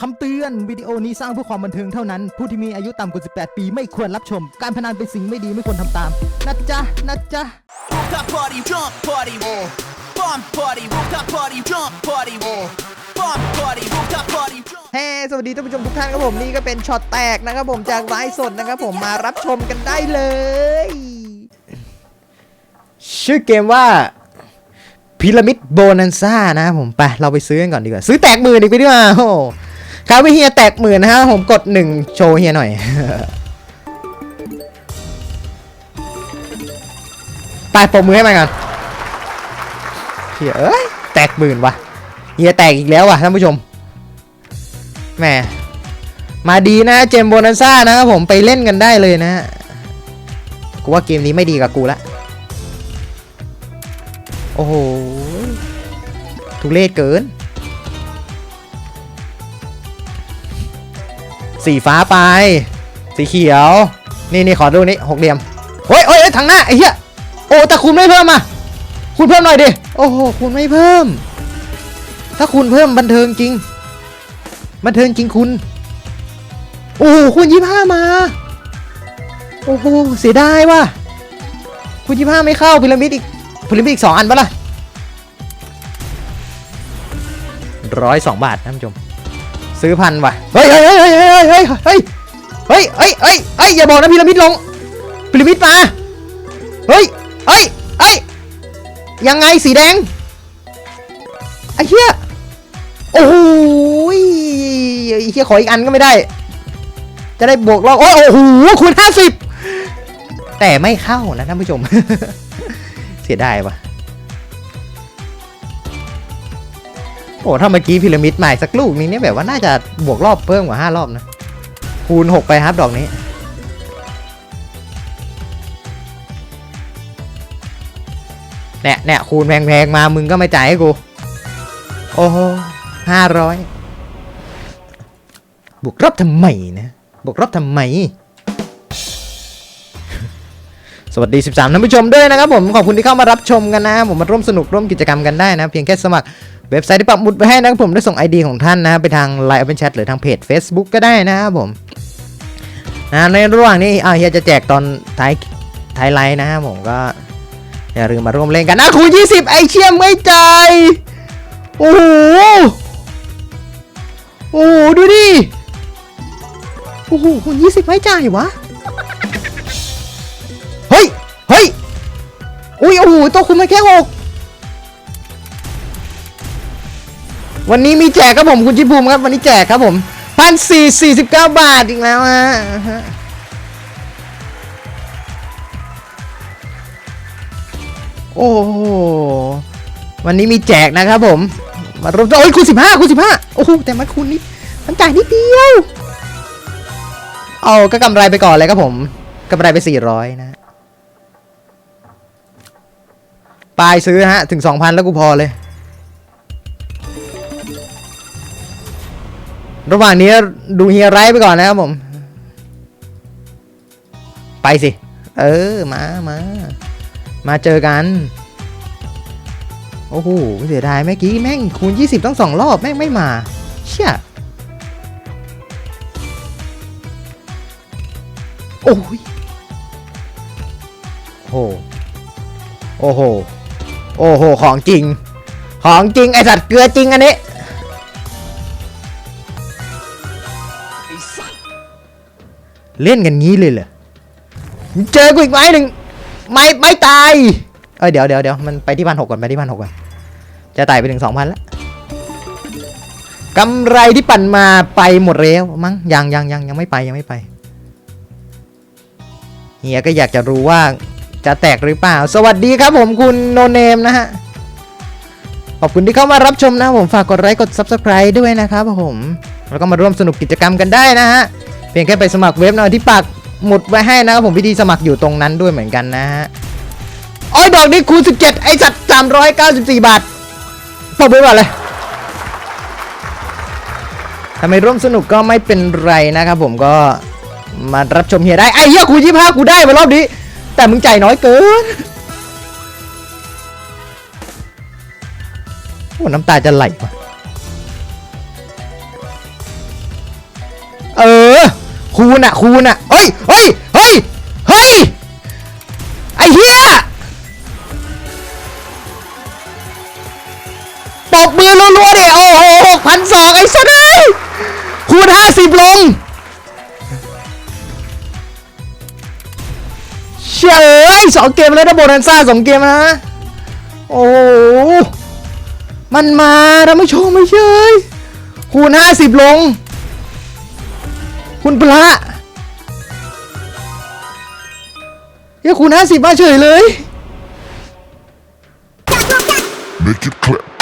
คำเตือนวิดีโอนี้สร้างเพื่อความบันเทิงเท่านั้น ผู้ที่มีอายุต่ำกว่า 18 ปีไม่ควรรับชม การพนันเป็นสิ่งไม่ดีไม่ควรทำตาม นะจ๊ะ นะจ๊ะ Rooftop party, jump party, bomb party, rooftop party, jump party, bomb party, rooftop party, jump. เฮ้ สวัสดีท่านผู้ชมทุกท่านครับผมนี่ก็เป็นช็อตแตกนะครับผมจากไลฟ์สดนะครับผมมารับชมกันได้เลย ชื่อเกมว่าพีระมิดโบนันซ่านะครับผมไปเราไปซื้อกันก่อนดีกว่า ซื้อแตกหมื่นอีกไปดีกว่าโอ้โห ครับวิเฮียแตกหมื่นนะฮะผมกดหนึ่งโชว์เฮียหน่อยไปปมมือให้มันก่อนเฮียเอ้ยแตกหมื่นว่ะเฮียแตกอีกแล้วว่ะท่านผู้ชมแหมมาดีนะเจมโบนันซ่านะครับผมไปเล่นกันได้เลยนะฮะกูว่าเกมนี้ไม่ดีกับกูละโอ้โหทุเรศเกิน สีฟ้าไป สีเขียว นี่นี่ขอดูนี่หกเหลี่ยมเฮ้ยเฮ้ยเฮ้ยทางหน้าไอ้เหี้ยโอ้แต่คุณไม่เพิ่มอะคุณเพิ่มหน่อยดิโอ้โหคุณไม่เพิ่ม ถ้าคุณเพิ่มบันเทิงจริง บันเทิงจริงคุณ โอ้โหคุณยี่ห้ามา โอ้โหเสียดายว่ะคุณยี่ห้าไม่เข้าพีระมิดอีกพีระมิดอีกสองอันปะล่ะร้อยสองบาทท่านผู้ชม ซื้อพันว่ะเฮ้ยเฮ้ยเฮ้ยเฮ้ยเฮ้ยเฮ้ยเฮ้ยเฮ้ยเฮ้ยเฮ้ยอย่าบอกนะพีระมิดลงพีระมิดมา เฮ้ยเฮ้ยเฮ้ยยังไงสีแดง ไอ้เหี้ย โอ้โหไอ้เหี้ยขออีกอันก็ไม่ได้ จะได้บวกรอบโอ้โหคูณห้าสิบแต่ไม่เข้านะท่านผู้ชม เสียดายว่ะ อ้ถ้าเมื่อกี้พีระมิดใหม่สักลูกนี้เนี่ยแบบว่าน่าจะบวกรอบเพิ่มกว่าห้ารอบนะ คูณหกไปครับดอกนี้ เนี่ยเนี่ยคูณแพงๆมามึงก็ไม่จ่ายให้กู โอ้โหห้าร้อยบวกรอบทำไมนะบวกรอบทำไมสวัสดี 13ท่านผู้ชมด้วยนะครับผม ขอบคุณที่เข้ามารับชมกันนะ ผมมาร่วมสนุกร่วมกิจกรรมกันได้นะ เพียงแค่สมัคร เว็บไซต์ที่ปักหมุดไว้ให้นะผมได้ส่ง ID ของท่านนะไปทาง Line Open Chat หรือทางเพจ Facebook ก็ได้นะครับผมนะในระหว่างนี้อ่าเฮียจะแจกตอนท้ายท้ายไลน์นะครับผมก็อย่าลืมมาร่วมเล่นกันนะคูณ20 ไอเชี่ยมไม่ใจโอ้โหโอ้ดูดิโอ้โหคูณ20 ไม่ใจวะเฮ้ยเฮ้ยอุ้ยโอ้โหตัวคุณมาแค่6 วันนี้มีแจกครับผมคุณชิภูมิครับ วันนี้แจกครับผมพันสี่สี่สิบเก้าบาทอีกแล้วฮะโอ้โหวันนี้มีแจกนะครับผม มารวมโอ้ยคูณสิบห้าคูณสิบห้าโอ้โหแต่มันคูณนิดมันจ่ายนิดเดียว เอาก็กำไรไปก่อนเลยครับผมกำไรไปสี่ร้อยนะปลายซื้อฮะ ถึงสองพันแล้วกูพอเลย ระหว่างนี้ดูเฮียไรไปก่อนนะครับผม ไปสิ เออ มามา มาเจอกัน โอ้โหเสียดายเมื่อกี้แม่งคูณ 20 ต้องสองรอบ แม่งไม่มา เชี่ยโอ้ยโอ้โหโอ้โห โอ้โห ของจริง ของจริงไอสัตว์เกลือจริงอันนี้ เล่นกันงี้เลยเหรอ เจอกูอีกไม้หนึ่งไม่ไม่ตาย เอ้ยเดี๋ยวเดี๋ยวเดี๋ยวมันไปที่พันหกก่อนไปที่พันหกก่อน จะไต่ไปถึงสองพันแล้วกำไรที่ปั่นมาไปหมดแล้วมั้งยังยังยังยังไม่ไปยังไม่ไปเฮียก็อยากจะรู้ว่าจะแตกหรือเปล่า สวัสดีครับผมคุณโนเนมนะฮะ ขอบคุณที่เข้ามารับชมนะผมฝากกดไลค์กด Subscribe ด้วยนะครับผม แล้วก็มาร่วมสนุกกิจกรรมกันได้นะฮะ เพียงแค่ไปสมัครเว็บน่อยที่ปักหมุดไว้ให้นะครับผมวิธีสมัครอยู่ตรงนั้นด้วยเหมือนกันนะฮะโอ้ยดอกนี้คูณ17 ไอสัตว์394 บาทปอบไปก่อนเลยถ้าไม่ร่วมสนุกก็ไม่เป็นไรนะครับผมก็มารับชมเฮียได้ ไอ้เหี้ยคูยี่ห้ากูได้มารอบนี้ แต่มึงใจน้อยเกินโอ้น้ำตาจะไหลว่ะ คูณอะคูณอะเฮ้ยเฮ้ยเฮ้ยเฮ้ยไอ้เหี้ยปรบมือรัวๆเดี๋ยโอ้โหหกพันสองไอ้สัสเอ้ยคูณห้าสิบลงเฉยสองเกมแล้วนะโบนันซ่าสองเกมนะโอ้มันมาท่านผู้ชมไม่เฉยคูณห้าสิบลง คุณพระเฮ้ยคูณห้าสิบมาเฉยเลย Make it clap.